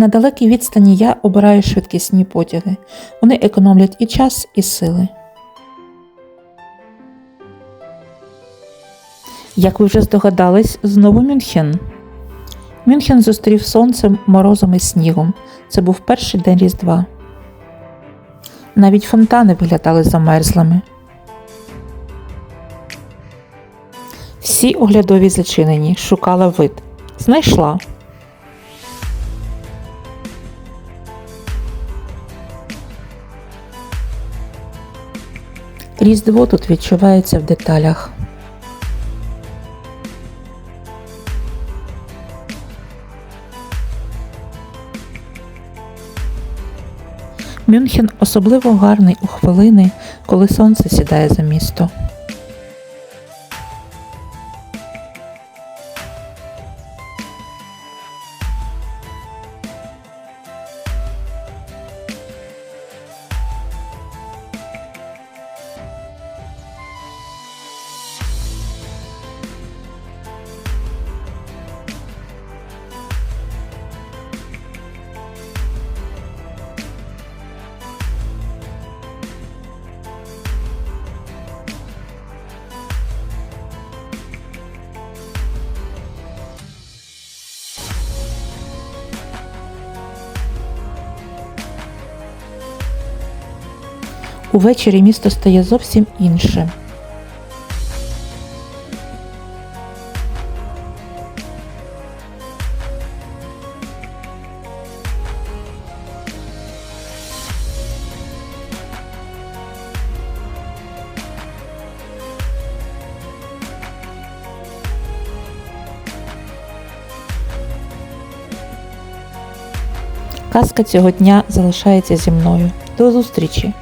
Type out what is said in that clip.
На далекій відстані я обираю швидкісні потяги. Вони економлять і час, і сили. Як ви вже здогадались, знову Мюнхен. Мюнхен зустрів сонцем, морозом і снігом. Це був перший день Різдва. Навіть фонтани виглядали замерзлими. Всі оглядові зачинені, шукала вид. Знайшла. Різдво тут відчувається в деталях. Мюнхен особливо гарний у хвилини, коли сонце сідає за місто. Увечері місто стає зовсім іншим. Казка цього дня залишається зі мною. До зустрічі!